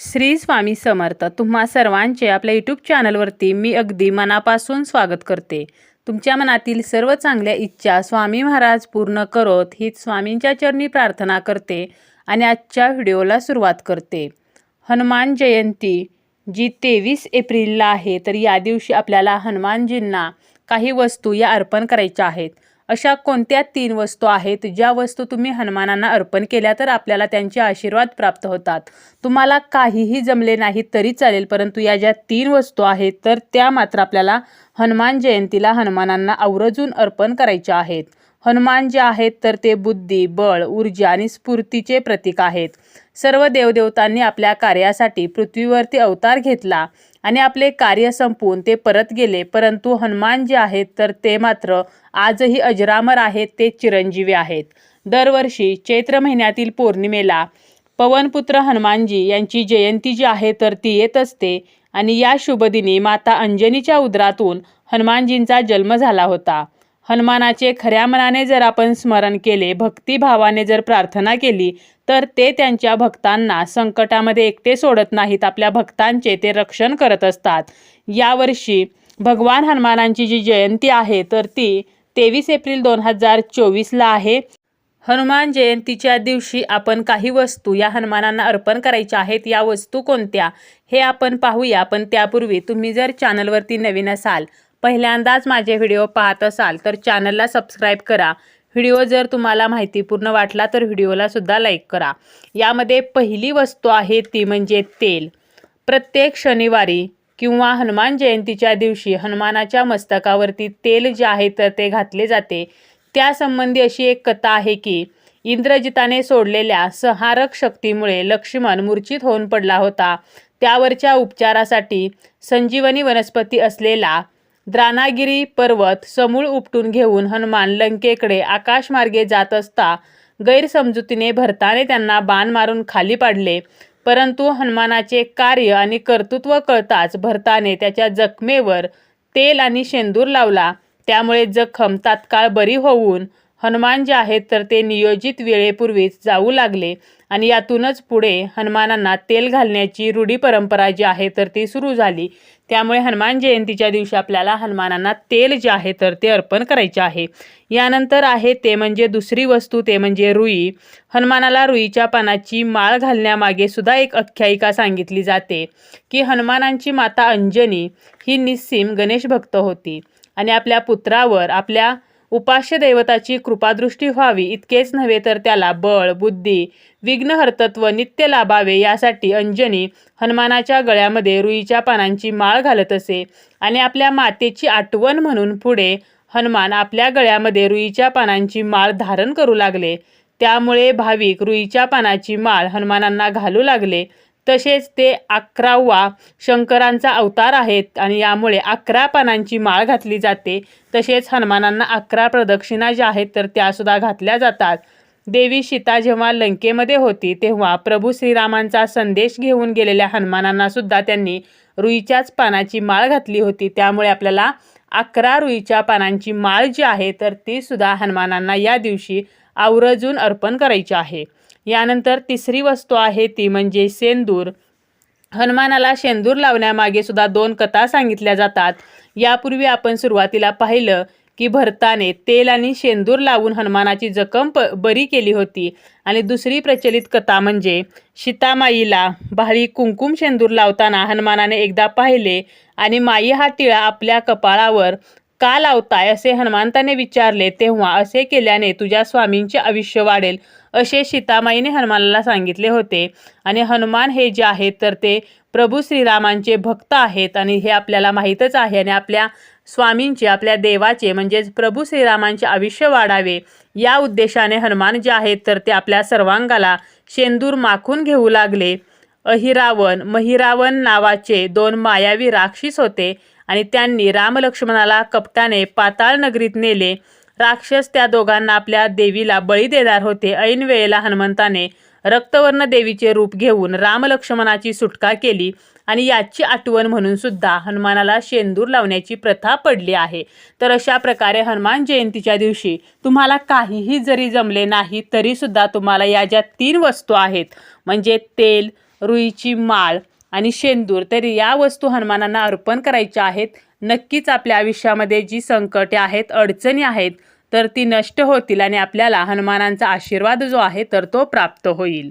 श्री स्वामी समर्थ. तुम्हा सर्वांचे आपल्या यूट्यूब चॅनलवरती मी अगदी मनापासून स्वागत करते. तुमच्या मनातील सर्व चांगल्या इच्छा स्वामी महाराज पूर्ण करोत हीच स्वामींच्या चरणी प्रार्थना करते आणि आजच्या व्हिडिओला सुरुवात करते. हनुमान जयंती जी तेवीस एप्रिलला आहे तर या दिवशी आपल्याला हनुमानजींना काही वस्तू या अर्पण करायच्या आहेत. अशा कोणत्या तीन वस्तू आहेत? ज्या वस्तू तुम्ही हनुमानांना अर्पण केल्या तर आपल्याला त्यांचे आशीर्वाद प्राप्त होतात. तुम्हाला काहीही जमले नाही तरी चालेल परंतु या ज्या तीन वस्तू आहेत तर त्या मात्र आपल्याला हनुमान जयंतीला हनुमानांना आवर्जून अर्पण करायच्या आहेत. हनुमान जे आहेत तर ते बुद्धी बळ ऊर्जा आणि स्फूर्तीचे प्रतीक आहेत. सर्व देवदेवतांनी आपल्या कार्यासाठी पृथ्वीवरती अवतार घेतला आणि आपले कार्य संपवून ते परत गेले. परंतु हनुमान जे आहेत तर ते मात्र आजही अजरामर आहेत ते चिरंजीवी आहेत. दरवर्षी चैत्र महिन्यातील पौर्णिमेला पवनपुत्र हनुमानजी यांची जयंती जी आहे तर ती येत असते आणि या शुभदिनी माता अंजनीच्या उदरातून हनुमानजींचा जन्म झाला होता. हनुमानाचे खऱ्या मनाने जर आपण स्मरण केले भक्तिभावाने जर प्रार्थना केली तर ते त्यांच्या भक्तांना संकटामध्ये एकटे सोडत नाहीत. आपल्या भक्तांचे ते रक्षण करत असतात. यावर्षी भगवान हनुमानांची जी जयंती आहे तर ती तेवीस एप्रिल दोन हजार चोवीसला आहे. हनुमान जयंतीच्या दिवशी आपण काही वस्तू या हनुमानांना अर्पण करायच्या आहेत. या वस्तू कोणत्या? हे आपण पाहूया. पण त्यापूर्वी तुम्ही जर चॅनलवरती नवीन असाल पहिल्यांदाच माझे व्हिडिओ पाहत असाल तर चॅनलला सबस्क्राईब करा. व्हिडिओ जर तुम्हाला माहितीपूर्ण वाटला तर व्हिडिओला सुद्धा लाईक करा. यामध्ये पहिली वस्तू आहे ती म्हणजे तेल. प्रत्येक शनिवारी किंवा हनुमान जयंतीच्या दिवशी हनुमानाच्या मस्तकावरती तेल जे आहे तर ते घातले जाते. त्यासंबंधी अशी एक कथा आहे की इंद्रजिताने सोडलेल्या संहारक शक्तीमुळे लक्ष्मण मूर्छित होऊन पडला होता. त्यावरच्या उपचारासाठी संजीवनी वनस्पती असलेला द्रानागिरी पर्वत समूळ उपटून घेऊन हनुमान लंकेकडे आकाशमार्गे जात असता गैरसमजुतीने भरताने त्यांना बाण मारून खाली पाडले. परंतु हनुमानाचे कार्य आणि कर्तृत्व कळताच भरताने त्याच्या जखमेवर तेल आणि शेंदूर लावला. त्यामुळे जखम तात्काळ बरी होऊन हनुमान जे आहेत तर ते नियोजित वेळेपूर्वीच जाऊ लागले आणि यातूनच पुढे हनुमानांना तेल घालण्याची रूढी परंपरा जी आहे तर ती सुरू झाली. त्यामुळे हनुमान जयंतीच्या दिवशी आपल्याला हनुमानांना तेल जे आहे तर ते अर्पण करायचे आहे. यानंतर आहे ते म्हणजे दुसरी वस्तू ते म्हणजे रुई. हनुमानाला रुईच्या पानाची माळ घालण्यामागे सुद्धा एक आख्यायिका सांगितली जाते की हनुमानांची माता अंजनी ही निस्सीम गणेश भक्त होती आणि आपल्या पुत्रावर आपल्या उपास्य दैवताची कृपादृष्टी व्हावी इतकेच नव्हे तर त्याला बळ बुद्धी विघ्नहर्तत्व नित्य लाभावे यासाठी अंजनी हनुमानाच्या गळ्यामध्ये रुईच्या पानांची माळ घालत असे आणि आपल्या मातेची आठवण म्हणून पुढे हनुमान आपल्या गळ्यामध्ये रुईच्या पानांची माळ धारण करू लागले. त्यामुळे भाविक रुईच्या पानाची माळ हनुमानांना घालू लागले. तसेच ते अकरावा शंकरांचा अवतार आहेत आणि यामुळे अकरा पानांची माळ घातली जाते. तसेच हनुमानांना अकरा प्रदक्षिणा ज्या आहेत तर त्यासुद्धा घातल्या जातात. देवी सीता जेव्हा लंकेमध्ये होती तेव्हा प्रभू श्रीरामांचा संदेश घेऊन गेलेल्या हनुमानांना सुद्धा त्यांनी रुईच्याच पानाची माळ घातली होती. त्यामुळे आपल्याला अकरा रुईच्या पानांची माळ जी आहे तर ती सुद्धा हनुमानांना या दिवशी आवर्जून अर्पण करायची आहे. यानंतर तिसरी वस्तू आहे ती म्हणजे सेंदूर. हनुमानाला शेंदूर लावण्यामागे सुद्धा दोन कथा सांगितल्या जातात. यापूर्वी आपण सुरुवातीला पाहिलं की भरताने तेल आणि शेंदूर लावून हनुमानाची जखम प बरी केली होती. आणि दुसरी प्रचलित कथा म्हणजे सीतामाईला भाळी कुंकुम शेंदूर लावताना हनुमानाने एकदा पाहिले आणि माई हा टिळा आपल्या कपाळावर का लावताय असे हनुमंताने विचारले तेव्हा असे केल्याने तुझ्या स्वामींचे आयुष्य वाढेल. असे सीतामाईने हनुमानाला सांगितले होते. आणि हनुमान हे जे आहेत तर ते प्रभू श्रीरामांचे भक्त आहेत आणि हे आपल्याला माहीतच आहे आणि आपल्या स्वामींचे आपल्या देवाचे म्हणजेच प्रभू श्रीरामांचे आयुष्य वाढावे. या उद्देशाने हनुमान जे आहेत तर ते आपल्या सर्वांगाला शेंदूर माखून घेऊ लागले. अहिरावण महिरावण नावाचे दोन मायावी राक्षस होते आणि त्यांनी रामलक्ष्मणाला कपटाने पाताळ नगरीत नेले. राक्षस त्या दोघांना आपल्या देवीला बळी देणार होते. ऐन वेळेला हनुमंताने रक्तवर्ण देवीचे रूप घेऊन रामलक्ष्मणाची सुटका केली आणि याची आठवण म्हणून सुद्धा हनुमानाला शेंदूर लावण्याची प्रथा पडली आहे. तर अशा प्रकारे हनुमान जयंतीच्या दिवशी तुम्हाला काहीही जरी जमले नाही तरीसुद्धा तुम्हाला या ज्या तीन वस्तू आहेत म्हणजे तेल रुईची माळ आणि शेंदूर तर या वस्तू हनुमानांना अर्पण करायच्या आहेत. नक्कीच आपल्या आयुष्यामध्ये जी संकटे आहेत अडचणी आहेत तर ती नष्ट होतील आणि आपल्याला हनुमानांचा आशीर्वाद जो आहे तर तो प्राप्त होईल.